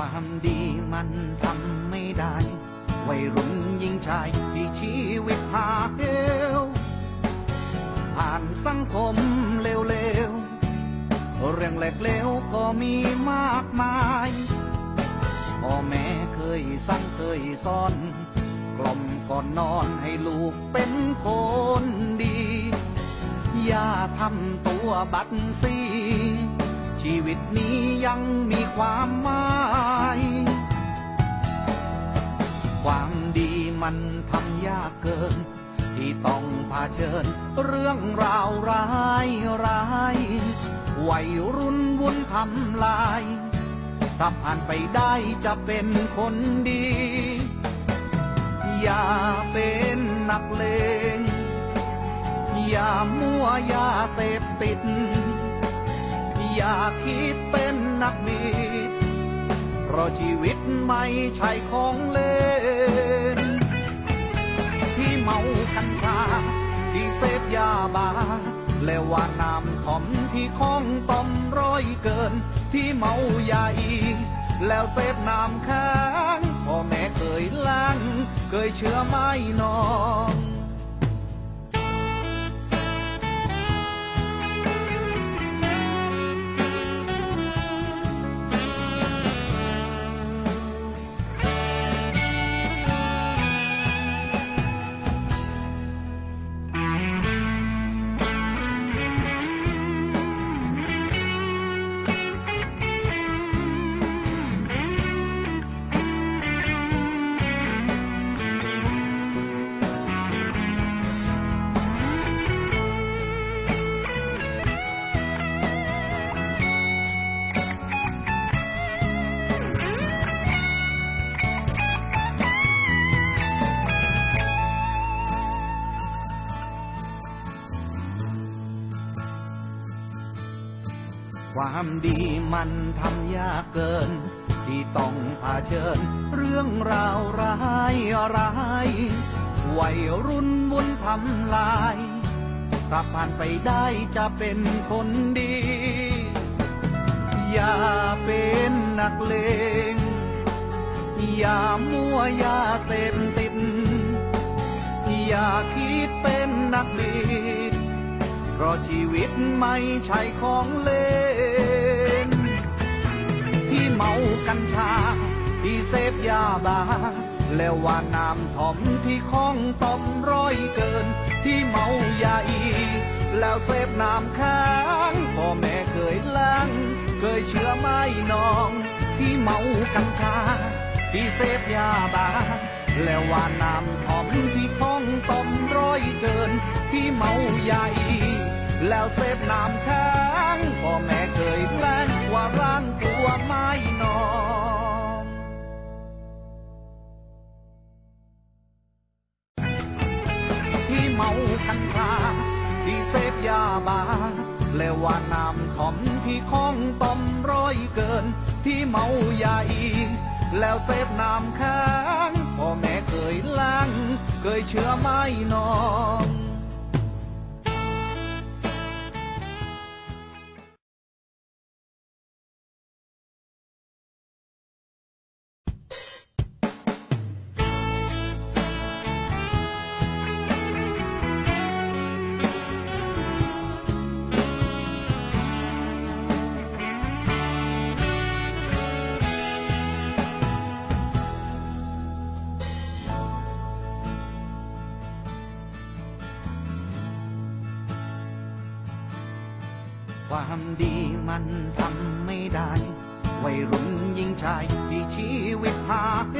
ความดีมันทำไม่ได้ วัยรุ่นยิงชายที่ชีวิตหาเหวผ่านสังคมเลวๆ เรื่องแหลกเลวก็มีมากมายพ่อแม่เคยสั่งเคยสอน กล่อมก่อนนอนให้ลูกเป็นคนดี อย่าทำตัวบัดซี ชีวิตนี้ยังมีความหมาย ความดีมันทำยากเกิน ที่ต้องเชิญเรื่องราวร้ายร้ายวัยรุ่นวุ่นทำลายถ้าผ่านไปได้จะเป็นคนดี อย่าเป็นนักเลง อย่ามั่วยาเสพติด อย่าคิดเป็นนักบิดเพราะชีวิตไม่ใช่ของเล่น ที่เมากัญชา ที่เสพยาบา และว่าน้ำขอมที่คองต้มร้อยเกิน ที่เมาใหญ่แล้วเสพน้ำค้างพ่อแม่เคยล้าง เคยเชื่อไม่นอง ความดีมันทำยากเกิน ที่ต้องเผชิญ เรื่องราวร้ายร้ายวัยรุ่นวุ่นทำลายถ้าผ่านไปได้จะเป็นคนดี อย่าเป็นนักเลง อย่ามั่วยาเสพติด อย่าคิดเป็นนักบิด เพราะชีวิตไม่ใช่ของเล่น ที่เมากัญชา ที่เสพยาบา แล้วว่าน้ำถ่อมที่คล้องต้มร้อยเกิน ที่เมายาอี แล้วเสพน้ำค้างพ่อแม่เคยล้าง เคยเชื่อไม่นอง ที่เมากัญชา ที่เสพยาบาแล้วว่าน้ำหอมที่คล้องต้มร้อยเกิน ที่เมาใหญ่ แล้วเสพน้ำค้างพ่อแม่เคยแกล้งว่าร่างตัวไม่นอนที่เมากัญชาที่เสพยาบาและว่าน้ำขอมที่คล้องต้มร้อยเกิน ที่เมาใหญ่แล้วเสพน้ำค้างพ่อแม่เคยล้างเคยเชื่อไม่นอง ความดีมันทำไม่ได้ วัยรุ่นยิงชายที่ชีวิตหาเห